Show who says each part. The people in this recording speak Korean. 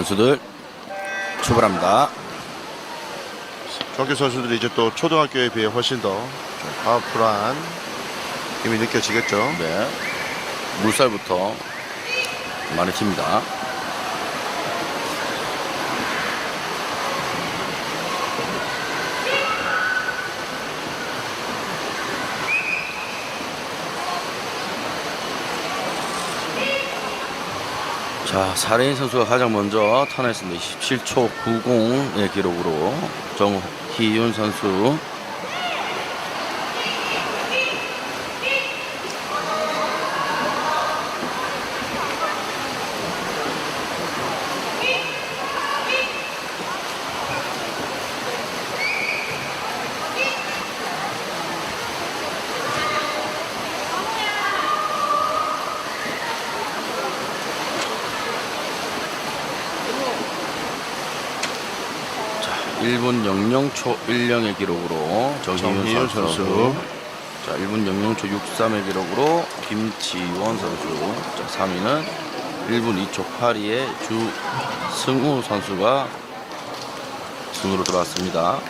Speaker 1: 선수들 출발합니다.
Speaker 2: 중학교 선수들이 이제 또 초등학교에 비해 훨씬 더 좀 파워풀한 힘이 느껴지겠죠.
Speaker 1: 네. 물살부터 많이 튑니다. 자, 사레인 선수가 가장 먼저 턴했습니다. 27초 90의 기록으로 정희윤 선수 1분 00초 10의 기록으로
Speaker 2: 정희윤
Speaker 1: 선수.
Speaker 2: 선수.
Speaker 1: 자, 1분 00초 63의 기록으로 김지원 선수. 자, 3위는 1분 2초 82의 주승우 선수가 순으로 들어왔습니다.